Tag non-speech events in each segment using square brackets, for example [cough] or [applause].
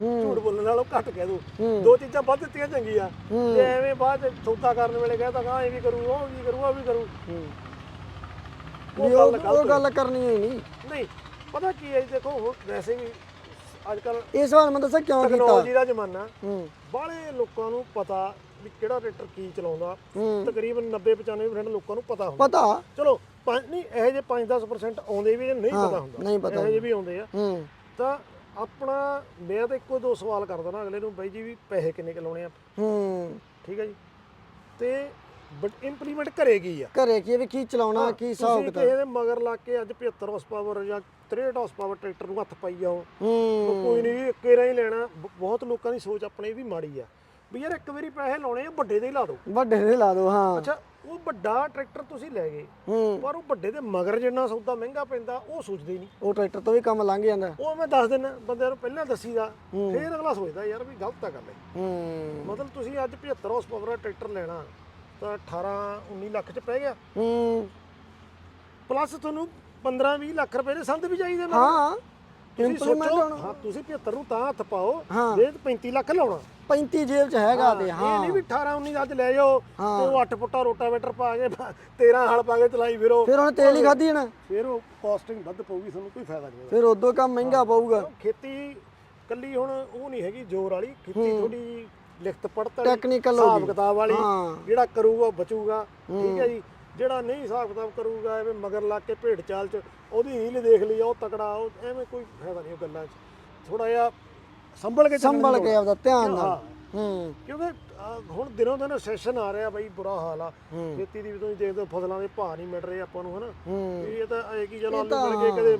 ਝੂਠ ਬੋਲਣ ਨਾਲੋਂ ਘੱਟ ਕਹਿ ਦੋ। ਦੋ ਚੀਜ਼ਾਂ ਵੱਧ ਦਿੱਤੀਆਂ ਚੰਗੀਆਂ। ਤੇ ਐਵੇਂ ਬਾਅਦ ਚ ਸੌਦਾ ਕਰਨ ਵੇਲੇ ਕਹਿੰਦਾ ਹਾਂ ਇਹ ਵੀ ਕਰੂ ਉਹ ਵੀ ਕਰੂ ਉਹ ਵੀ ਕਰੂ। ਵੀ ਉਹ ਉਹ ਗੱਲ ਕਰਨੀ ਹੀ ਨਹੀਂ। ਨਹੀਂ ਪਤਾ ਕੀ ਹੈ ਜੀ, ਦੇਖੋ ਹੁਣ ਵੈਸੇ ਵੀ ਅੱਜ ਕੱਲ ਇਸ ਵਾਰ ਮੈਂ ਦੱਸਾਂ ਕਿਉਂ ਕੀਤਾ? ਟੈਕਨੋਲੋਜੀ ਦਾ ਜ਼ਮਾਨਾ। ਬਾਹਲੇ ਲੋਕਾਂ ਨੂੰ ਪਤਾ ਵੀ ਕਿਹੜਾ ਟਰੈਕਟਰ ਕੀ ਚਲਾਉਂਦਾ। ਤਕਰੀਬਨ 90 95% ਲੋਕਾਂ ਨੂੰ ਪਤਾ ਹੁੰਦਾ। ਪਤਾ? ਚਲੋ ਪੰਜ ਨਹੀਂ ਇਹੋ ਜਿਹੇ 5-10% ਆਉਂਦੇ ਵੀ ਨਹੀਂ ਪਤਾ ਹੁੰਦਾ। ਨਹੀਂ ਪਤਾ ਇਹੋ ਵੀ ਆਉਂਦੇ ਆ। ਤਾਂ ਆਪਣਾ ਮੈਂ ਤਾਂ ਇੱਕੋ ਦੋ ਸਵਾਲ ਕਰਦਾ ਨਾ ਅਗਲੇ ਨੂੰ ਬਾਈ ਜੀ ਵੀ ਪੈਸੇ ਕਿੰਨੇ ਕੁ ਲਾਉਣੇ ਆ? ਹੂੰ। ਠੀਕ ਹੈ ਜੀ? ਤੇ ਬਟ ਇੰਪਲੀਮੈਂਟ ਕਰੇਗੀ ਆ? ਘਰੇ ਕੀ ਵੀ ਕੀ ਚਲਾਉਣਾ ਕੀ ਹਿਸਾਬ ਤੁਸੀਂ ਕਿਤਾਬ? ਕਿਸੇ ਦੇ ਮਗਰ ਲਾ ਕੇ ਅੱਜ 75 ਹਾਰਸ ਪਾਵਰ ਜਾਂ 63 ਹਾਰਸ ਪਾਵਰ ਟਰੈਕਟਰ ਨੂੰ ਹੱਥ ਪਾਈ ਜਾਓ। ਹੂੰ। ਕੋਈ ਨਹੀਂ ਕੇਰਾ ਹੀ ਲੈਣਾ। ਬ- ਬਹੁਤ ਲੋਕਾਂ ਦੀ ਸੋਚ ਆਪਣੇ ਵੀ ਮਾੜੀ ਆ। ਵੀ ਯਾਰ ਇੱਕ ਵਾਰੀ ਪੈਸੇ ਲਾਉਣੇ ਆ ਵੱਡੇ ਦੇ ਹੀ ਲਾ ਦਿਓ। ਵੱਡੇ ਦੇ ਲਾ ਦੋ ਹਾਂ। ਅੱਛਾ ਉਹ ਵੱਡਾ ਟਰੈਕਟਰ ਤੁਸੀਂ ਲੈ ਗਏ ਹੂੰ। ਪਰ ਉਹ ਵੱਡੇ ਦੇ ਮਗਰ ਜਿੰਨਾ ਸੌਦਾ ਮਹਿੰਗਾ ਪੈਂਦਾ ਉਹ ਸੋਚਦੇ ਹੀ ਨਹੀਂ। ਉਹ ਟਰੈਕਟਰ ਤੋਂ ਵੀ ਕੰਮ ਲੰਘ ਜਾਂਦਾ। ਉਹ ਮੈਂ ਦੱਸ ਦਿੰਦਾ ਬੰਦਿਆਂ ਨੂੰ ਪਹਿਲਾਂ ਦੱਸੀਦਾ ਫੇਰ ਅਗਲਾ ਸੋਚਦਾ ਯਾਰ ਵੀ ਗਲਤ ਆ ਗੱਲ ਹੈ ਹੂੰ। ਮਤਲਬ ਤੁਸੀਂ ਅੱਜ 75 ਹਾਰਸ ਪਾਵਰ ਦਾ ਟਰੈਕਟਰ ਲੈਣਾ ਤਾਂ 18 19 ਲੱਖ ਚ ਪੈ ਗਿਆ। ਹੂੰ। ਪਲੱਸ ਤੁਹਾਨੂੰ 15 20 ਲੱਖ ਰੁਪਏ ਦੇ ਸੰਦ ਵੀ ਚਾਹੀਦੇ ਮਗਰ। ਹਾਂ। ਇੰਪਲੀਮੈਂਟ ਸੋਚੋ। ਹੋਣਾ ਹਾਂ ਤੁਸੀਂ 75 ਨੂੰ ਤਾਂ ਹੱਥ ਪਾਓ। ਹਾਂ। ਜੇ 35 ਲੱਖ ਲਾਉਣਾ। 35 ਜੇਬ ਚ ਹੈਗਾ ਤੇ ਇਹ ਹਾਂ। ਨਹੀਂ ਵੀ 18 19 ਅੱਜ ਲੈ ਜਾਓ ਹਾਂ। ਤੇ ਉਹ 8 ਫੁੱਟਾ ਰੋਟਾਵੇਟਰ ਪਾ ਕੇ 13 ਹਲ ਪਾ ਕੇ ਚਲਾਈ ਫਿਰੋ। ਫਿਰ ਹੁਣ ਤੇਲ ਹੀ ਖਾਧੀ ਜਾਣਾ। ਫਿਰ ਉਹ ਕਾਸਟਿੰਗ ਵੱਧ ਪਊਗੀ ਤੁਹਾਨੂੰ ਕੋਈ ਫਾਇਦਾ ਨਹੀਂ। ਫਿਰ ਉਦੋਂ ਕੰਮ ਮਹਿੰਗਾ ਪਊਗਾ। ਖੇਤੀ ਕੱਲੀ ਹੁਣ ਉਹ ਨਹੀਂ ਹੈਗੀ ਜ਼ੋਰ ਵਾਲੀ। ਖੇਤੀ ਥੋੜੀ ਲਿਖਤ ਪੜਤ ਹੋ ਹਿਸਾਬ। ਕਿਤਾਬ ਵਾਲੀ। ਜਿਹੜਾ ਕਰੂਗਾ ਬਚੂਗਾ। ਠੀਕ ਹੈ ਜੀ। ਜਿਹੜਾ ਨਹੀਂ ਹਿਸਾਬ ਕਿਤਾਬ ਕਰੂਗਾ ਐਵੇਂ ਮਗਰ ਲੱਗ ਕੇ ਭੇਡ ਚਾਲ ਚ ਉਹਦੀ ਹੀਲ ਦੇਖ ਲਈ ਉਹ ਤਕੜਾ ਉਹ ਐਵੇਂ ਕੋਈ ਫਾਇਦਾ ਨਹੀਂ ਉਹ ਗੱਲਾਂ 'ਚ। ਥੋੜਾ ਜਿਹਾ ਸੰਭਲ ਕੇ ਚੱਲਣ ਦੀ ਸੰਭਲ ਲੋੜ ਕੇ ਆ। ਆਪਦਾ ਧਿਆਨ ਨਾਲ। ਹਾਂ। ਹੂੰ। ਕਿਉਂਕਿ ਅਹ, ਹੁਣ ਦਿਨੋਂ ਦਿਨ ਸੈਸ਼ਨ ਆ ਰਿਹਾ ਬਾਈ ਬੁਰਾ ਹਾਲ ਆ। ਹੂੰ। ਖੇਤੀ ਦੀ ਵੀ ਤੁਸੀਂ ਦੇਖਦੇ ਹੋ ਫਸਲਾਂ ਦੇ ਭਾਅ ਨਹੀਂ ਮਿਲ ਰਹੇ ਆਪਾਂ ਨੂੰ ਹਨਾ? ਹੂੰ। ਵੀ ਇਹ ਤਾਂ ਐ ਕੀ ਚਲੋ ਇਹ ਆਲੂ ਤਾਂ ਮਿਲ ਗਏ ਕਦੇ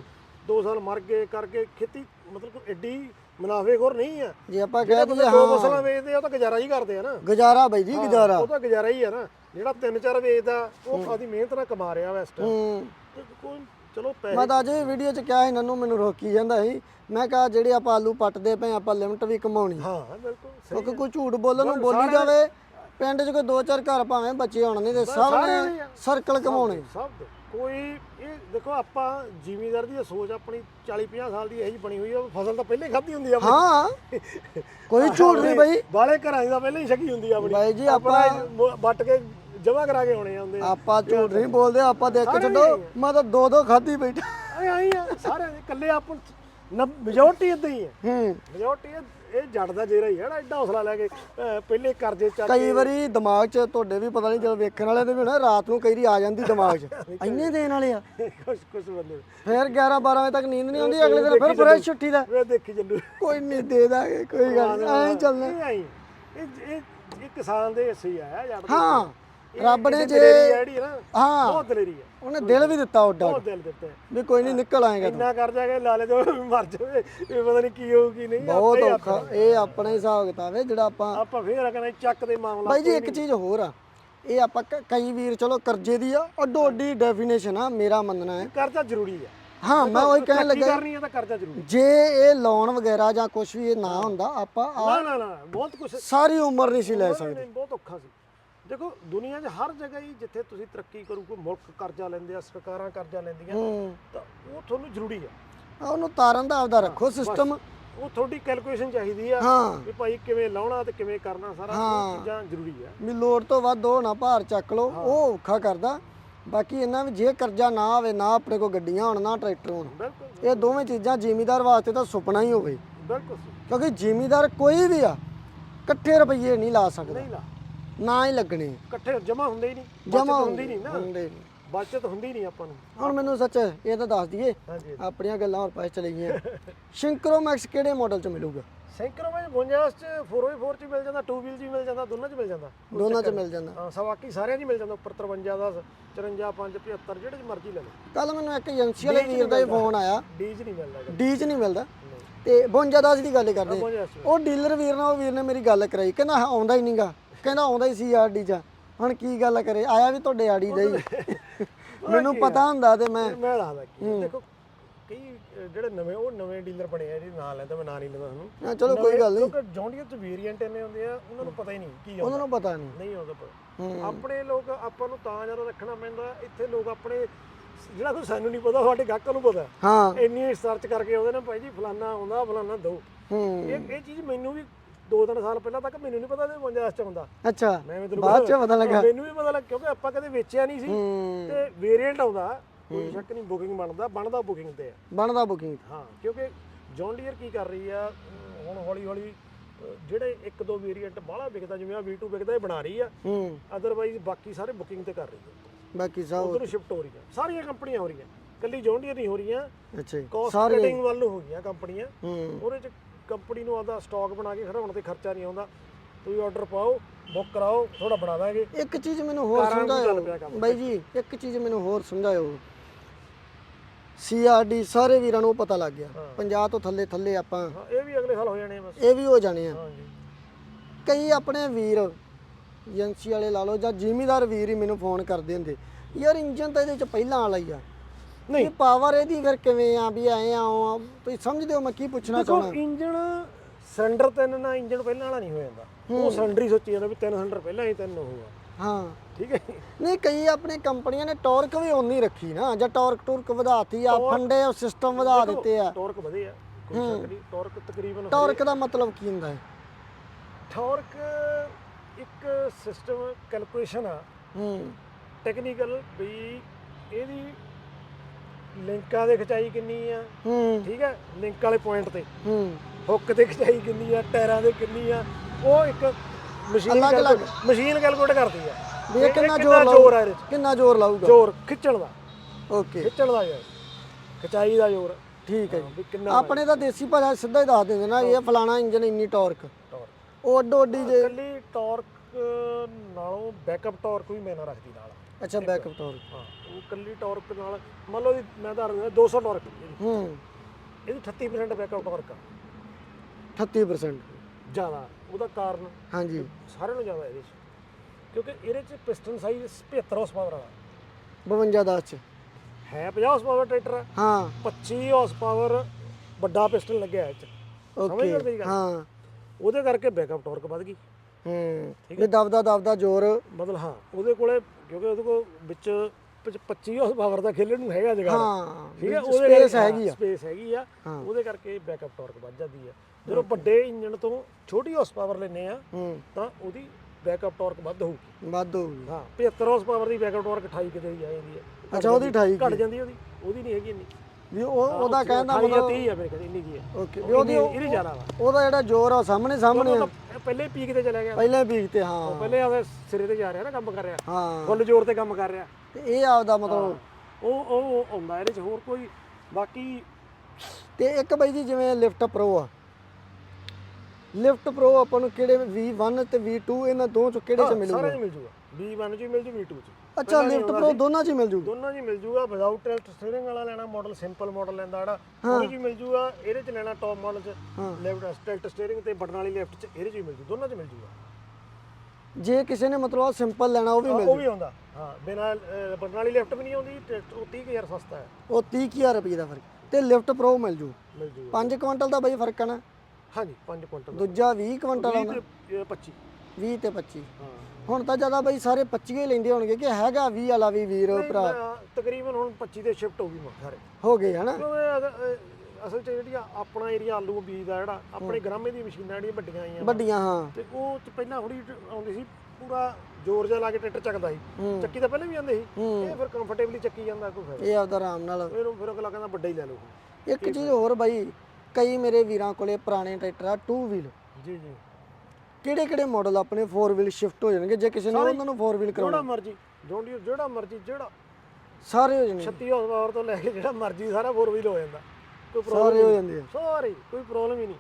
2 ਸਾਲ ਮਰ ਗਏ ਕਰਕੇ ਖੇਤੀ ਮਤਲਬ ਕੋਈ ਐਡੀ ਮੁਨਾਫੇਖੋਰ ਨਹੀਂ ਆ। ਜੇ ਆਪਾਂ ਜਿਹੜੇ ਕਹਿ ਬੰਦੇ ਦਈਏ ਦੋ ਹਾਂ। ਫਸਲਾਂ ਵੇਚਦੇ ਆ ਉਹ ਤਾਂ ਗੁਜ਼ਾਰਾ ਹੀ ਕਰਦੇ ਆ ਨਾ। ਗੁਜ਼ਾਰਾ ਬਾਈ ਜੀ ਗੁਜ਼ਾਰਾ। ਉਹ ਤਾਂ ਗੁਜ਼ਾਰਾ ਹੀ ਆ ਨਾ। ਜਿਹੜਾ ਤਿੰਨ ਚਾਰ ਵੇਚਦਾ ਉਹ ਆਦੀ ਮਿਹਨਤ ਨਾਲ ਕਮਾ ਰਿਹਾ ਵਾ ਇਸ ਟਾਈਮ ਹੂੰ। ਕੋਈ ਚਲੋ ਪੈਸੇ ਮੈਂ ਤਾਂ ਅੱਜ ਵੀਡੀਓ ਚ ਕਿਹਾ ਇਹਨਾਂ ਨੂੰ ਮੈਨੂੰ ਰੋਕੀ ਜਾਂਦਾ ਸੀ। ਮੈਂ ਕਿਹਾ ਜਿਹੜੇ ਆਪਾਂ ਆਲੂ ਪੱਟਦੇ ਪਏ ਆਪਾਂ ਲਿਮਟ ਵੀ ਕਮਾਉਣੀ। ਹਾਂ ਬਿਲਕੁਲ ਸਹੀ ਕਿਉਂਕਿ ਕੋਈ ਝੂਠ ਬੋਲਣ ਨੂੰ ਬੋਲੀ ਜਾਵੇ ਪਿੰਡ 'ਚ ਕੋਈ ਦੋ ਚਾਰ ਘਰ ਭਾਵੇਂ ਬੱਚੇ ਹੋਣ ਨਹੀਂ ਤੇ ਸਭ ਨੇ। ਸਰਕਲ ਕਮਾਉਣੇ। ਸਭ ਦੇ। ਕੋਈ ਇਹ ਦੇਖੋ ਆਪਾਂ ਜ਼ਿਮੀਦਾਰ ਦੀ ਸੋਚ ਆਪਣੀ 40 50 ਸਾਲ ਦੀ ਇਹੀ ਬਣੀ ਹੋਈ ਆ ਫਸਲ ਤਾਂ ਪਹਿਲੇ ਖਾਧੀ ਹੁੰਦੀ ਆ ਹਾਂ। ਕੋਈ [laughs] ਝੂਠ ਨਹੀਂ ਬਾਈ। ਬਾਲੇ ਘਰਾਂ ਦੀ ਤਾਂ ਪਹਿਲੇ ਹੀ ਛਕੀ ਹੁੰਦੀ ਆ ਆਪਣੀ। ਬਾਈ ਜੀ ਇਹ ਵੱਟ ਕੇ ਜਮਾ ਕਰਾ ਕੇ ਆਉਣੇ ਆਉਂਦੇ ਆ। ਆਪਾਂ ਝੂਠ ਨਹੀਂ ਬੋਲਦੇ ਆਪਾਂ ਦੇਖ ਕੇ ਛੱਡੋ ਮੈਂ ਤਾਂ ਦੋ ਦੋ ਖਾਧੀ ਬੈਠਾ। ਐ ਆਈ ਆ ਸਾਰਿਆਂ ਦੇ ਇਕੱਲੇ ਆਪਾਂ ਮੈਜੋਰਟੀ ਇਦਾਂ ਹੀ ਹੈ ਹੂੰ। ਮੈਜੋਰਟੀ ਇਹ ਜੜ ਦਾ ਜੇਰਾ ਹੀ ਹੈ ਨਾ ਐਡਾ ਹੌਸਲਾ ਲੈ ਕੇ ਪਹਿਲੇ ਕਰਜ਼ੇ ਚੱਕ ਕਈ ਵਾਰੀ ਦਿਮਾਗ 'ਚ ਤੁਹਾਡੇ ਵੀ ਪਤਾ ਨਹੀਂ ਜਦੋਂ ਵੇਖਣ ਵਾਲੇ ਦੇ ਵੀ ਹੋਣਾ ਰਾਤ ਨੂੰ ਕਈ ਵਾਰੀ ਆ ਜਾਂਦੀ ਦਿਮਾਗ 'ਚ। [laughs] ਇੰਨੇ ਦੇਣ ਵਾਲੇ ਆ। ਕੁਛ ਕੁਛ ਬੰਦੇ ਫਿਰ 11 12 ਵਜੇ ਤੱਕ ਨੀਂਦ ਨਹੀਂ ਆਉਂਦੀ ਅਗਲੇ ਦਿਨ ਫਿਰ ਫਰੈਸ਼ ਛੁੱਟੀ ਦਾ। ਵੇ ਦੇਖੀ ਚੱਲੂ। ਕੋਈ ਨਹੀਂ ਦੇ ਦਾਂਗੇ ਕੋਈ ਗੱਲ ਐਂ ਚੱਲਣਾ। ਇਹ ਇਹ ਕਿਸਾਨ ਦੇ ਹਿੱਸੇ ਜੜ ਦੇ। ਹਾਂ। ਰੱਬ ਨੇ ਜੇ ਦਲੇਰੀ ਆ ਜਿਹੜੀ ਹੈ ਨਾ ਹਾਂ। ਬਹੁਤ ਦਲੇਰੀ ਹੈ ਉਹਨੇ ਦਿਲ ਵੀ ਦਿੱਤਾ ਉੱਡਾ ਬਹੁਤ ਦਿਲ ਦਿੱਤੇ ਵੀ ਕੋਈ ਨਹੀਂ ਨਿਕਲ ਆਏਗਾ ਤੂੰ। ਇੰਨਾ ਕਰ ਜਾਗੇ ਲਾਲੇ ਤੋਂ ਮਰ ਜਾਵੇ। ਇਹ ਪਤਾ ਨਹੀਂ ਕੀ ਹੋਊ ਕੀ ਨਹੀਂ ਬਹੁਤ ਆਪੇ ਹੀ ਔਖਾ। ਇਹ ਆਪਣੇ ਹਿਸਾਬ ਕਿਤਾਬ ਹੈ ਜਿਹੜਾ ਆਪਾਂ ਆਪਾਂ ਫੇਰ ਕਹਿੰਦੇ ਚੱਕ ਦੇ ਮਾਮਲਾ ਬਾਈ ਜੀ ਇੱਕ ਚੀਜ਼ ਹੋਰ ਆ। ਇਹ ਆਪਾਂ ਕ- ਕਈ ਵੀਰ ਚਲੋ ਕਰਜ਼ੇ ਦੀ ਆ ਅੱਡੋ ਅੱਡੀ ਡੈਫੀਨੇਸ਼ਨ ਆ ਮੇਰਾ ਮੰਨਣਾ ਹੈ। ਕਰਜ਼ਾ ਜ਼ਰੂਰੀ ਹੈ ਹਾਂ ਮੈਂ ਉਹੀ ਕਹਿਣ ਤਰੱਕੀ ਲੱਗਾ ਕਰਨੀ ਹੈ ਤਾਂ ਕਰਜ਼ਾ ਜ਼ਰੂਰੀ ਜੇ ਇਹ ਲੋਨ ਵਗੈਰਾ ਜਾਂ ਕੁਝ ਵੀ ਇਹ ਨਾ ਹੁੰਦਾ ਆਪਾਂ ਆ ਨਾ ਨਾ ਨਾ ਬਹੁਤ ਕੁਝ ਸਾਰੀ ਉਮਰ ਨਹੀਂ ਸੀ ਲੈ ਸਕਦੇ। ਬਹੁਤ ਔਖਾ ਸੀ। ਦੇਖੋ ਦੁਨੀਆ 'ਚ ਹਰ ਜਗ੍ਹਾ ਹੀ ਜਿੱਥੇ ਤੁਸੀਂ ਤਰੱਕੀ ਕਰੂ ਕੋਈ ਮੁਲਕ ਕਰਜ਼ਾ ਲੈਂਦੇ ਆ ਸਰਕਾਰਾਂ ਕਰਜ਼ਾ ਲੈਂਦੀਆਂ ਤਾਂ ਉਹ ਤੁਹਾਨੂੰ ਜ਼ਰੂਰੀ ਆ। ਆ ਉਹਨੂੰ ਤਾਰਨ ਦਾ ਆਪਦਾ ਰੱਖੋ ਸਿਸਟਮ ਉਹ ਤੁਹਾਡੀ ਕੈਲਕੂਲੇਸ਼ਨ ਚਾਹੀਦੀ ਆ ਵੀ ਭਾਈ ਕਿਵੇਂ ਲਾਉਣਾ ਤੇ ਕਿਵੇਂ ਕਰਨਾ ਸਾਰਾ ਉਹ ਚੀਜ਼ਾਂ ਜ਼ਰੂਰੀ ਆ। ਵੀ ਲੋੜ ਤੋਂ ਵੱਧ ਉਹ ਨਾ ਭਾਰ ਚੱਕ ਲਓ ਉਹ ਔਖਾ ਕਰਦਾ। ਬਾਕੀ ਇਹਨਾਂ ਵੀ ਜੇ ਕਰਜ਼ਾ ਨਾ ਆਵੇ ਨਾ ਆਪਣੇ ਕੋਲ ਗੱਡੀਆਂ ਹੋਣ ਨਾ ਟਰੈਕਟਰ ਹੋਣ ਇਹ ਦੋਵੇਂ ਚੀਜ਼ਾਂ ਜ਼ਿਮੀਦਾਰ ਵਾਸਤੇ ਤਾਂ ਸੁਪਨਾ ਹੀ ਹੋਵੇ। ਬਿਲਕੁਲ। ਕਿਉਂਕਿ ਜ਼ਿਮੀਦਾਰ ਕੋਈ ਵੀ ਆ ਇਕੱਠੇ ਰੁਪਈਏ ਨਹੀਂ ਲਾ ਸਕਦਾ। ਨਹੀਂ ਲਾ। ਨਾ ਹੀ ਲੱਗਣੇ। ਇਕੱਠੇ ਜਮਾ ਹੁੰਦੇ ਹੀ ਨਹੀਂ। ਜਮਾ ਹੁੰਦੀ ਨਹੀਂ ਨਾ। ਹੁੰਦੇ ਨਹੀਂ। ਬਚਤ ਹੁੰਦੀ ਨਹੀਂ ਆਪਾਂ ਨੂੰ। ਹੁਣ ਮੈਨੂੰ ਸੱਚ ਇਹ ਤਾਂ ਦੱਸ ਦਈਏ ਹਾਂਜੀ ਆਪਣੀਆਂ ਗੱਲਾਂ ਹੋਰ ਪਾਸੇ ਚਲੇ ਗਈਆਂ। ਸ਼ਿੰਕਰੋਮੈਕਸ ਕਿਹੜੇ ਮਾਡਲ 'ਚ ਮਿਲੂਗਾ? ਸੈਂਕਰੋ ਵਿੱਚ 52 ਚ 4x4 ਚ ਮਿਲ ਜਾਂਦਾ 2 ਵੀਲ ਚ ਵੀ ਮਿਲ ਜਾਂਦਾ ਦੋਨਾਂ ਚ ਮਿਲ ਜਾਂਦਾ। ਦੋਨਾਂ 'ਚ ਮਿਲ ਜਾਂਦਾ। ਹਾਂ ਸਵਾਕੀ ਸਾਰਿਆਂ 'ਚ ਮਿਲ ਜਾਂਦਾ ਉੱਪਰ 53 ਦਾ 54 5 75 ਜਿਹੜੇ ਚ ਮਰਜ਼ੀ ਲੈ ਲਓ। ਕੱਲ ਮੈਨੂੰ ਇੱਕ ਏਜੰਸੀ ਵਾਲੇ ਵੀਰ ਦਾ ਹੀ ਫੋਨ ਆਇਆ। ਡੀਜ ਨਹੀਂ ਮਿਲਦਾ। ਡੀ 'ਚ ਨਹੀਂ ਮਿਲਦਾ। ਤੇ 52 10 ਦੀ ਗੱਲ ਕਰਦੇ। 52 ਚ ਉਹ ਡੀਲਰ ਵੀਰ ਨਾਲ ਉਹ ਵੀਰ ਨੇ ਮੇਰੀ ਗੱਲ ਕਰਾਈ। ਕਹਿੰਦਾ ਹਾਂ, ਆਉਂਦਾ ਹੀ ਨਹੀਂਗਾ ਕਹਿੰਦਾ ਆਉਂਦਾ ਹੀ ਸੀ ਆਰਡੀ ਚ। ਹੁਣ ਕੀ ਗੱਲ ਕਰੇ? ਆਇਆ ਵੀ ਤੁਹਾਡੇ ਆੜੀ ਦਾ ਹੀ। ਮੈਨੂੰ ਪਤਾ ਹੁੰਦਾ ਤੇ ਮੈਂ ਮੈਂ ਲਾਦਾ ਕੀ ਦੇਖੋ ਕਈ ਜਿਹੜੇ ਨਵੇਂ ਉਹ ਨਵੇਂ ਡੀਲਰ ਬਣੇ ਆ ਜੀ ਨਾਂ ਲੈਂਦਾ ਮੈਂ ਨਾਂ ਨਹੀਂ ਲੈਂਦਾ ਤੁਹਾਨੂੰ। ਹਾਂ, ਚਲੋ ਕੋਈ ਗੱਲ ਨਹੀਂ। ਕਿਉਂਕਿ ਜੌਂਡੀਅਰ ਚ ਵੇਰੀਐਂਟ ਇੰਨੇ ਹੁੰਦੇ ਆ ਉਹਨਾਂ ਨੂੰ ਪਤਾ ਹੀ ਨਹੀਂ ਕੀ ਆਉਂਦਾ। ਉਹਨਾਂ ਨੂੰ ਪਤਾ ਨਹੀਂ। ਨਹੀਂ ਆਉਂਦਾ ਪਤਾ। ਹੂੰ। ਆਪਣੇ ਲੋਕ ਆਪਾਂ ਨੂੰ ਤਾਂ ਜ਼ਿਆਦਾ ਰੱਖਣਾ ਪੈਂਦਾ ਇੱਥੇ ਲੋਕ ਆਪਣੇ ਜਿਹੜਾ ਕੋਈ ਸਾਨੂੰ ਨਹੀਂ ਪਤਾ ਸਾਡੇ ਗਾਹਕਾਂ ਨੂੰ ਪਤਾ। ਹਾਂ। ਇੰਨੀ ਸਰਚ ਕਰਕੇ ਉਹਦੇ ਨਾਲ ਭਾਈ ਜੀ ਫਲਾਨਾ ਆਉਂਦਾ ਫਲਾਨਾ ਦੋ। ਹੂੰ। ਇਹ ਇਹ ਚੀਜ਼ ਮੈਨੂੰ ਵੀ ਦੋ ਤਿੰਨ ਸਾਲ ਪਹਿਲਾਂ ਤੱਕ ਮੈਨੂੰ ਨਹੀਂ ਪਤਾ ਇਹ 52 ਚ ਆਉਂਦਾ। ਅੱਛਾ ਮੈਂ ਵੀ ਤੈਨੂੰ ਬਾਅਦ ਚ ਪਤਾ ਲੱਗਾ। ਮੈਨੂੰ ਵੀ ਪਤਾ ਲੱਗਾ ਕਿਉਂਕਿ ਆਪਾਂ ਕਦੇ ਵੇਚਿਆ ਨਹੀਂ ਸੀ ਤੇ ਵੇਰੀਐਂਟ ਆਉਂਦਾ ਕੋਈ ਸ਼ੱਕ ਨਹੀਂ ਬੁਕਿੰਗ ਬਣਦਾ ਬਣਦਾ ਬੁਕਿੰਗ ਤੇ ਆ। ਬਣਦਾ ਬੁਕਿੰਗ ਹਾਂ ਕਿਉਂਕਿ ਜੌਨ ਡੀਅਰ ਕੀ ਕਰ ਰਹੀ ਆ ਹੁਣ ਹੌਲੀ ਹੌਲੀ ਜਿਹੜੇ ਇੱਕ ਦੋ ਵੇਰੀਐਂਟ ਬਾਹਲਾ ਵਿਕਦਾ ਜਿਵੇਂ ਆ V2 ਵਿਕਦਾ ਇਹ ਬਣਾ ਰਹੀ ਆ। ਅਦਰਵਾਈਜ਼ ਬਾਕੀ ਸਾਰੇ ਬੁਕਿੰਗ ਤੇ ਕਰ ਰਹੀ ਆ। ਬਾਕੀ ਸਭ ਉਧਰ ਸ਼ਿਫਟ ਹੋ ਰਹੀਆਂ ਸਾਰੀਆਂ ਕੰਪਨੀਆਂ ਹੋ ਰਹੀਆਂ। ਕੱਲੀ ਜੌਨ ਡੀਅਰ ਨਹੀਂ ਹੋ ਰਹੀਆਂ। ਅੱਛਾ ਜੀ ਕਾਸਟ ਕਟਿੰਗ ਵੱਲ ਹੋ ਗਈਆਂ ਕੰਪਨੀਆਂ। ਉਹਦੇ ਚ ਕੰਪਨੀ ਨੂੰ ਆਪਦਾ ਸਟਾਕ ਬਣਾ ਕੇ ਖੜਾਉਣ ਤੇ ਖਰਚਾ ਨਹੀਂ ਆਉਂਦਾ। ਤੁਸੀਂ ਆਰਡਰ ਪਾਓ ਬੁੱਕ ਕਰਾਓ ਥੋੜਾ ਬਣਾ ਦਾਂਗੇ। ਇੱਕ ਚੀਜ਼ ਮੈਨੂੰ ਹੋਰ ਕਾਰਾਂ ਨੂੰ ਚੱਲ ਪਿਆ ਸਮਝਾਇਓ ਕੰਮ। ਬਾਈ ਜੀ ਇੱਕ ਚੀਜ਼ ਮੈਨੂੰ ਹੋਰ ਸਮਝਾਇਓ। ਸੀਆਰਡੀ ਸਾਰੇ ਵੀਰਾਂ ਨੂੰ ਪਤਾ ਲੱਗ ਗਿਆ। ਹਾਂ। 50 ਤੋਂ ਥੱਲੇ ਥੱਲੇ ਆਪਾਂ। ਹਾਂ ਇਹ ਵੀ ਅਗਲੇ ਸਾਲ ਹੋ ਜਾਣੇ ਆ ਬਸ। ਇਹ ਵੀ ਹੋ ਜਾਣੇ ਆ। ਹਾਂਜੀ। ਕਈ ਆਪਣੇ ਵੀਰ ਏਜੰਸੀ ਵਾਲੇ ਲਾ ਲਓ ਜਾਂ ਜ਼ਿਮੀਦਾਰ ਵੀਰ ਹੀ ਮੈਨੂੰ ਫੋਨ ਕਰਦੇ ਹੁੰਦੇ। ਯਾਰ ਇੰਜਨ ਤਾਂ ਇਹਦੇ ਚ ਪਹਿਲਾਂ ਵਾਲਾ ਹੀ ਆ। ਨਹੀਂ। ਪਾਵਰ ਇਹਦੀ ਫਿਰ ਕਿਵੇਂ ਆ ਵੀ ਐ ਆ ਉਹ ਆ? ਤੁਸੀਂ ਸਮਝਦੇ ਹੋ ਮੈਂ ਕੀ ਪੁੱਛਣਾ ਦੇਖੋ ਇੰਜਨ ਸਿਲੰਡਰ ਤਿੰਨ ਨਾਲ ਇੰਜਨ ਪਹਿਲਾਂ ਵਾਲਾ ਨਹੀਂ ਹੋ ਜਾਂਦਾ। ਉਹ ਸਿਲੰਡਰ ਹੀ ਸੋਚੀ ਜਾਂਦਾ ਵੀ ਤਿੰਨ ਸਿਲੰਡਰ ਪਹਿਲਾਂ ਹੀ ਤਿੰਨ ਹੋਊਗਾ ਹਾਂ। ਠੀਕ ਹੈ ਨਹੀਂ ਕਈ ਆਪਣੇ ਕੰਪਨੀਆਂ ਨੇ ਟਾਰਕ ਵੀ ਓਨੀ ਰੱਖੀ ਨਾ ਜਾਂ ਟਾਰਕ ਟੂਰਕ ਵਧਾਤੀ ਆ ਫੰਡੇ ਸਿਸਟਮ ਵਧਾ ਦਿੱਤੇ ਆ। ਟਾਰਕ ਵਧੇ ਆ ਕੋਈ ਸ਼ੱਕ ਨਹੀਂ ਟਾਰਕ ਤਕਰੀਬਨ ਟਾਰਕ ਦਾ ਮਤਲਬ ਕੀ ਹੁੰਦਾ ਹੈ? ਟਾਰਕ ਇੱਕ ਸਿਸਟਮ ਕੈਲਕੂਲੇਸ਼ਨ ਆ। ਹੂੰ। ਟੈਕਨੀਕਲ ਵੀ ਇਹਦੀ ਲਿੰਕਾਂ ਦੇ ਖਿਚਾਈ ਕਿੰਨੀ ਆ? ਹੂੰ। ਠੀਕ ਹੈ ਲਿੰਕ ਵਾਲੇ ਪੁਆਇੰਟ ਤੇ। ਹੂੰ। ਹੁੱਕ ਤੇ ਖਿਚਾਈ ਕਿੰਨੀ ਆ? ਟਾਇਰਾਂ ਦੇ ਕਿੰਨੀ ਆ? ਉਹ ਇੱਕ ਮਸ਼ੀਨ ਅਲੱਗ-ਅਲੱਗ। ਮਸ਼ੀਨ ਕੈਲਕੂਲੇਟ ਕਰਦੀ ਆ। ਵੀ ਇਹ ਕਿੰਨਾ ਜ਼ੋਰ 'ਚ? ਕਿੰਨਾ ਜ਼ੋਰ ਲਾਊਗਾ? ਜ਼ੋਰ ਖਿੱਚਣ ਦਾ। ਓਕੇ। ਖਿੱਚਣ ਦਾ ਜ਼ੋਰ ਖਿਚਾਈ ਦਾ ਜ਼ੋਰ। ਠੀਕ ਹੈ ਹਾਂ, ਜੀ। ਵੀ ਕਿੰਨਾ ਆਪਣੇ ਤਾਂ ਦੇਸੀ ਭਾਸ਼ਾ 'ਚ ਸਿੱਧਾ ਹੀ ਦੱਸ ਦਿੰਦੇ ਨਾ ਇਹ ਫਲਾਣਾ ਇੰਜਨ ਇੰਨੀ ਟਾਰਕ। ਟਾਰਕ। ਉਹ ਅੱਡੋ ਅੱਡੀ ਜੇ ਕੱਲੀ ਟਾਰਕ ਨਾਲੋਂ ਬੈਕਅਪ ਟਾਰਕ ਵੀ ਮੈਨਾਂ ਰੱਖਦੀ ਨਾਲ। ਅੱਛਾ ਬੈਕਅਪ ਟਾਰਕ ਹਾਂ ਉਹ ਕੱਲੀ ਟਾਰਕ ਨਾਲ ਮੰਨ ਲਓ ਇਹਦੀ ਮੈਂ ਤਾਂ 200 ਟਾਰਕ ਹੂੰ। ਇਹਦੀ 38% ਬੈਕਅਪ ਟਾਰਕ ਆ। 38% ਜ਼ਿਆਦਾ ਉਹਦਾ ਕਾਰਨ ਹਾਂਜੀ। ਸਾਰਿਆਂ ਨੂੰ ਜ਼ਿਆਦਾ ਇਹਦੇ 'ਚ। ਕਿਉਂਕਿ ਇਹਦੇ 'ਚ ਪਿਸਟਨ ਸਾਈਜ਼ 75 ਹਾਰਸ ਪਾਵਰ ਆ। 52 10 ਚ। ਹੈ 50 ਹਾਰਸ ਪਾਵਰ ਟਰੈਕਟਰ ਆ। ਹਾਂ। 25 ਹਾਰਸ ਪਾਵਰ ਵੱਡਾ ਪਿਸਟਨ ਲੱਗਿਆ ਇਹ 'ਚ। ਓਕੇ? ਹਾਂ ਉਹਦੇ ਕਰਕੇ ਬੈਕਅਪ ਟਾਰਕ ਵੱਧ ਗਈ। ਹੂੰ। ਵੀ ਦਬਦਾ ਦਬਦਾ ਜ਼ੋਰ। ਮਤਲਬ ਹਾਂ ਉਹਦੇ ਕੋਲੇ ਕਿਉਂਕਿ ਉਹਦੇ ਕੋਲ ਵਿੱਚ ਵਿੱਚ 25 ਹਾਰਸ ਪਾਵਰ ਦਾ ਖੇਲਣ ਨੂੰ ਹੈਗਾ ਜਗ੍ਹਾ। ਹਾਂ ਠੀਕ ਹੈ ਸਪੇਸ ਹੈਗੀ ਆ। ਸਪੇਸ ਹੈਗੀ ਆ ਹਾਂ। ਉਹਦੇ ਕਰਕੇ ਬੈਕਅਪ ਟਾਰਕ ਵੱਧ ਜਾਂਦੀ ਆ। ਜਦੋਂ ਵੱਡੇ ਇੰਜਨ ਤੋਂ ਛੋਟੀ ਹਾਰਸ ਪਾਵਰ ਲੈਨੇ ਆ ਹੂੰ। ਤਾਂ ਉਹਦੀ ਬੈਕਅਪ ਟਾਰਕ ਵੱਧ ਹੋਊਗੀ। ਵੱਧ ਹੋਊਗੀ। ਹਾਂ 75 ਹਾਰਸ ਪਾਵਰ ਦੀ ਬੈਕਅਪ ਟਾਰਕ 28 ਕਿਤੇ ਦੀ ਆ ਜਾਂਦੀ ਹੈ ਅੱਛਾ ਉਹਦੀ 28 ਘਟ ਜਾਂਦੀ ਉਹਦੀ ਉਹਦੀ ਨਹੀਂ ਹੈਗੀ ਇੰਨੀ। ਵੀ ਉਹ ਉਹਦਾ ਕਹਿਣ ਦਾ 28 ਜਾਂ ਮਤਲਬ 30 ਆ ਮੇਰੇ ਕੋਲ ਇੰਨੀ ਕੀ ਹੈ ਓਕੇ ਵੀ ਉਹਦੀ ਇਹਦੀ ਜ਼ਿਆਦਾ ਵਾ। ਉਹਦਾ ਜਿਹੜਾ ਜ਼ੋਰ ਆ ਉਹ ਸਾਹਮਣੇ ਸਾਹਮਣੇ ਉਹ ਆ। ਪਹਿਲੇ ਪੀਕ ਤੇ ਚਲਾ ਗਿਆ। ਪਹਿਲਾਂ ਪੀਕ ਤੇ ਉਹ ਹਾਂ ਪਹਿਲੇ ਆਵੇ ਸਿਰੇ ਤੇ ਜਾ ਰਿਹਾ ਨਾ ਕੰਮ ਕਰ ਰਿਹਾ। ਹਾਂ। ਫੁੱਲ ਜ਼ੋਰ ਤੇ ਕੰਮ ਕਰ ਰਿਹਾ। ਤੇ ਇਹ ਆਪਦਾ ਮਤਲਬ ਉਹ ਉਹ ਆਉਂਦਾ ਇਹਦੇ ਚ ਹੋਰ ਕੋਈ ਬਾਕੀ ਤੇ ਇੱਕ ਬਾਈ ਜੀ ਜਿਵੇਂ ਲਿਫਟ ਪ੍ਰੋ ਆ। ਲਿਫਟ ਪ੍ਰੋ ਆਪਾਂ ਨੂੰ ਕਿਹੜੇ V1 ਤੇ V2 ਇਹਨਾਂ ਦੋ ਚੋਂ ਕਿਹੜੇ ਚ ਸਾਰਿਆਂ ਮਿਲੂਗਾ? ਚ ਮਿਲ ਜੂਗਾ। V1 ਚ ਵੀ ਮਿਲ ਜੂ V2 ਚ। ਅੱਛਾ ਲਿਫਟ ਪ੍ਰੋ ਦੋਨਾਂ ਚ ਹੀ ਮਿਲ ਜੂਗਾ। ਦੋਨਾਂ 'ਚ ਹੀ ਮਿਲ ਜੂਗਾ ਵਿਦਆਊਟ ਟਿਲਟ ਸਟੀਅਰਿੰਗ ਵਾਲਾ ਲੈਣਾ ਮਾਡਲ ਸਿੰਪਲ ਮਾਡਲ ਲੈਂਦਾ ਜਿਹੜਾ ਉਹਦੇ 'ਚ ਹੀ ਮਿਲ ਜੂਗਾ ਇਹਦੇ 'ਚ ਲੈਣਾ ਟੌਪ ਮਾਡਲ 'ਚ ਲੈਫਟ ਟਿਲਟ ਸਟੀਅਰਿੰਗ ਤੇ ਬਟਨ ਵਾਲੀ ਲੈਫਟ 'ਚ ਇਹਦੇ 'ਚ ਹੀ ਮਿਲ ਜੂ ਦੋਨਾਂ 'ਚ ਮਿਲ ਜੂਗਾ। ਜੇ ਕਿਸੇ ਨੇ ਮਤਲਬ ਸਿੰਪਲ ਲੈਣਾ ਉਹ ਵੀ ਮਿਲ ਉਹ ਵੀ ਆਉਂਦਾ ਹਾਂ ਬਿਨਾਂ ਅਹ, ਬਟਨ ਵਾਲੀ ਲੈਫਟ ਵੀ ਨਹੀਂ ਆਉਂਦੀ ਤੇ ਉਹ 30000 ਸਸਤਾ ਹੈ। ਉਹ 30000 ਰੁਪਏ ਦਾ ਫ਼ਰਕ ਤੇ ਲਿਫਟ ਪ੍ਰੋ ਮਿਲ ਜੂ। ਮਿਲ ਜੂਗਾ। 5 ਕੁਇੰਟਲ ਦਾ ਬਾਈ ਫ਼ਰਕ ਆ ਨਾ? ਹਾਂਜੀ 5 ਕੁਇੰਟਲ ਦੂਜਾ 20 ਕੁਇੰਟਲ 20 ਆਉਂਦਾ ਤੇ 25 20 ਤੇ 25 ਹਾਂ। ਹੁਣ ਤਾਂ ਜ਼ਿਆਦਾ ਬਾਈ ਸਾਰੇ 25 ਹੀ ਲੈਂਦੇ ਹੋਣਗੇ ਕਿ ਹੈਗਾ 20 ਵਾਲਾ ਵੀ ਵੀਰ ਭਰਾ। ਮੈਂ, ਤਕਰੀਬਨ ਹੁਣ 25 ਦੇ ਸ਼ਿਫਟ ਹੋ ਗਈ ਮੈਂ ਸਾਰੇ। ਹੋ ਗਏ ਹਨਾ ਕਿਉਂਕਿ ਅਗ- ਅਹ, ਅਸਲ 'ਚ ਜਿਹੜੀ ਆ ਆਪਣਾ ਏਰੀਆ ਆਲੂ ਬੀਜਦਾ ਜਿਹੜਾ ਆਪਣੇ ਗ੍ਰਾਮੇ ਦੀ ਮਸ਼ੀਨਾਂ ਜਿਹੜੀਆਂ ਵੱਡੀਆਂ ਆਈਆਂ ਵੱਡੀਆਂ ਹਾਂ। ਤੇ ਉਹ ਚ ਪਹਿਲਾਂ ਥੋੜੀ ਆਉਂਦੀ ਸੀ ਪੂਰਾ ਜ਼ੋਰ ਜਿਹਾ ਲਾ ਕੇ ਟਰੈਕਟਰ ਚੱਕਦਾ ਸੀ। ਚੱਕੀ ਤਾਂ ਪਹਿਲਾਂ ਵੀ ਆਉਂਦੇ ਸੀ। ਇਹ ਫਿਰ ਕੰਫਰਟੇਬਲੀ ਚੱਕੀ ਜਾਂਦਾ ਕੋਈ ਫਾਇਦਾ ਇਹ ਆਪਦਾ ਆਰਾਮ ਨਾਲ। ਇਹਨੂੰ ਫਿਰ ਅਗਲਾ ਕਹਿੰਦਾ ਵੱਡਾ ਹੀ ਲੈ ਲਓ। ਇੱਕ ਚੀਜ਼ ਹੋਰ ਬਾਈ ਕਈ ਮੇਰੇ ਵੀਰਾਂ ਕੋਲੇ ਪੁਰਾਣੇ ਟਰੈਕਟਰ ਆ 2 ਵੀਲ ਜੀ ਜੀ। ਕਿਹੜੇ ਕਿਹੜੇ ਮਾਡਲ ਆਪਣੇ 4 ਵੀਲ ਸ਼ਿਫਟ ਹੋ ਜਾਣਗੇ? ਜੇ ਕਿਸੇ ਨੇ ਉਹਨਾਂ ਨੂੰ 4 ਵੀਲ ਕਰਾਉਣਾ। ਜਿਹੜਾ ਮਰਜ਼ੀ ਜੌਂਡੀਅਰ ਜਿਹੜਾ ਮਰਜ਼ੀ ਜਿਹੜਾ ਸਾਰੇ ਹੋ ਜਾਣਗੇ। 36 ਹਾਰਸ ਪਾਵਰ ਤੋਂ ਲੈ ਕੇ ਜਿਹੜਾ ਮਰਜ਼ੀ ਸਾਰਾ 4 ਵੀਲ ਹੋ ਜਾਂਦਾ। ਕੋਈ ਸਾਰੇ ਪ੍ਰੋਬਲਮ ਹੋ ਜਾਂਦੇ ਆ। ਸਾਰੇ ਕੋਈ ਪ੍ਰੋਬਲਮ ਹੀ ਨਹੀਂ।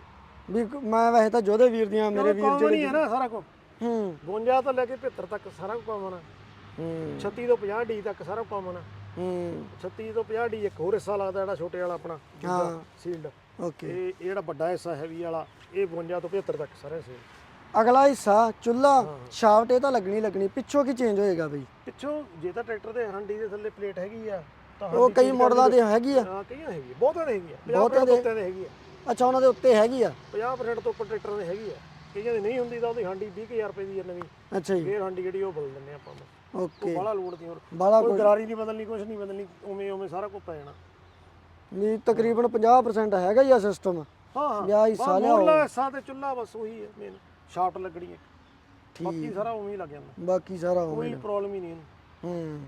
ਵੀ ਮੈਂ ਵੈਸੇ ਤਾਂ ਜੋਧੇ ਵੀਰ ਦੀਆਂ ਮੇਰੇ ਵੀਰ ਕਾਮਨ ਹੀ ਹੈ ਨਾ ਸਾਰਾ ਕੁਝ ਹੂੰ। 52 ਤੋਂ ਲੈ ਕੇ 75 ਤੱਕ ਸਾਰਾ ਕੁਝ ਕਾਮਨ ਆ। ਹੂੰ। 36 ਤੋਂ 50 ਡੀ ਤੱਕ ਸਾਰਾ ਕਾਮਨ ਆ। ਹੂੰ। 36 ਤੋਂ 50 ਡੀ ਇੱਕ ਹੋਰ ਹਿੱਸਾ ਲੱਗਦਾ ਜਿਹੜਾ ਛੋਟੇ ਵਾਲਾ ਆਪਣਾ ਹਾਂ। Sealed okay. ਇਹ ਜਿਹੜਾ ਵੱਡਾ ਹਿੱਸਾ ਹੈਵੀ ਵਾਲਾ ਇਹ 52 ਤੋਂ 75 ਤੱਕ ਸਾਰੇ ਸੇ ਅਗਲਾ ਹਿੱਸਾ ਚੁੱਲਾ ਸ਼ਾਫਟ ਇਹ ਤਾਂ ਲੱਗਣੀ ਲੱਗਣੀ ਪਿੱਛੋਂ ਕੀ ਚੇਂਜ ਹੋਏਗਾ ਬਈ? ਪਿੱਛੋਂ ਜੇ ਤਾਂ ਟਰੈਕਟਰ ਦੇ ਹੰਡੀ ਦੇ ਥੱਲੇ ਪਲੇਟ ਹੈਗੀ ਆ ਤਾਂ ਉਹ ਕਈ ਮਾਡਲਾਂ ਦੇ ਹੈਗੀ ਆ। ਹਾਂ ਕਈਆਂ ਹੈਗੀ ਆ, ਬਹੁਤਾਂ ਦੇ ਹੈਗੀ ਆ ਬਹੁਤਿਆਂ 50% ਦੇ- ਉੱਤੇ ਦੇ ਹੈਗੀ ਆ। ਅੱਛਾ ਉਹਨਾਂ ਦੇ ਉੱਤੇ ਹੈਗੀ ਆ? 50% ਤੋਂ ਉੱਪਰ ਟਰੈਕਟਰਾਂ ਦੇ ਹੈਗੀ ਆ। ਕਈ ਕਹਿੰਦੇ ਨਹੀਂ ਹੁੰਦੀ ਤਾਂ ਉਹਦੀ ਹਾਂਡੀ 20000 ਰੁਪਏ ਦੀ ਹੈ ਨਵੀਂ। ਅੱਛਾ ਜੀ। ਫੇਰ ਹਾਂਡੀ ਜਿਹੜੀ ਉਹ ਬਦਲ ਦਿੰਦੇ ਆਪਾਂ ਓਕੇ। ਬਾਹਲਾ ਲੋਡ ਦੀ ਹੋਰ। ਬਾਲਾ ਕੋਈ ਗਰਾਰੀ ਨਹੀਂ ਬਦਲਣੀ ਕੁਝ ਨਹੀਂ ਬਦਲਣੀ ਉਵੇਂ ਉਵੇਂ ਸਾਰਾ ਕੁਝ ਪੈ ਜਾਣਾ। ਵੀ ਤਕਰੀਬਨ 50% ਹੈਗਾ ਹੀ ਆ ਸਿਸਟਮ ਹਾਂ ਹਾਂ ਵਿਆਹ ਹਿੱਸਾ ਲਿਆਓ। ਮੋਲਾ ਹਿੱਸਾ ਤੇ ਚੁੱਲਾ ਬਸ ਉਹੀ ਹੈ ਮੇਨ ਸ਼ਾਫਟ ਲੱਗਣੀ ਹੈ। ਬਾਕੀ ਸਾਰਾ ਉਵੇਂ ਹੀ ਲੱਗ ਜਾਂਦਾ। ਬਾਕੀ ਸਾਰਾ ਉਵੇਂ ਕੋਈ ਪ੍ਰੋਬਲਮ ਹੀ ਨਹੀਂ ਇਹਨੂੰ। ਹੂੰ।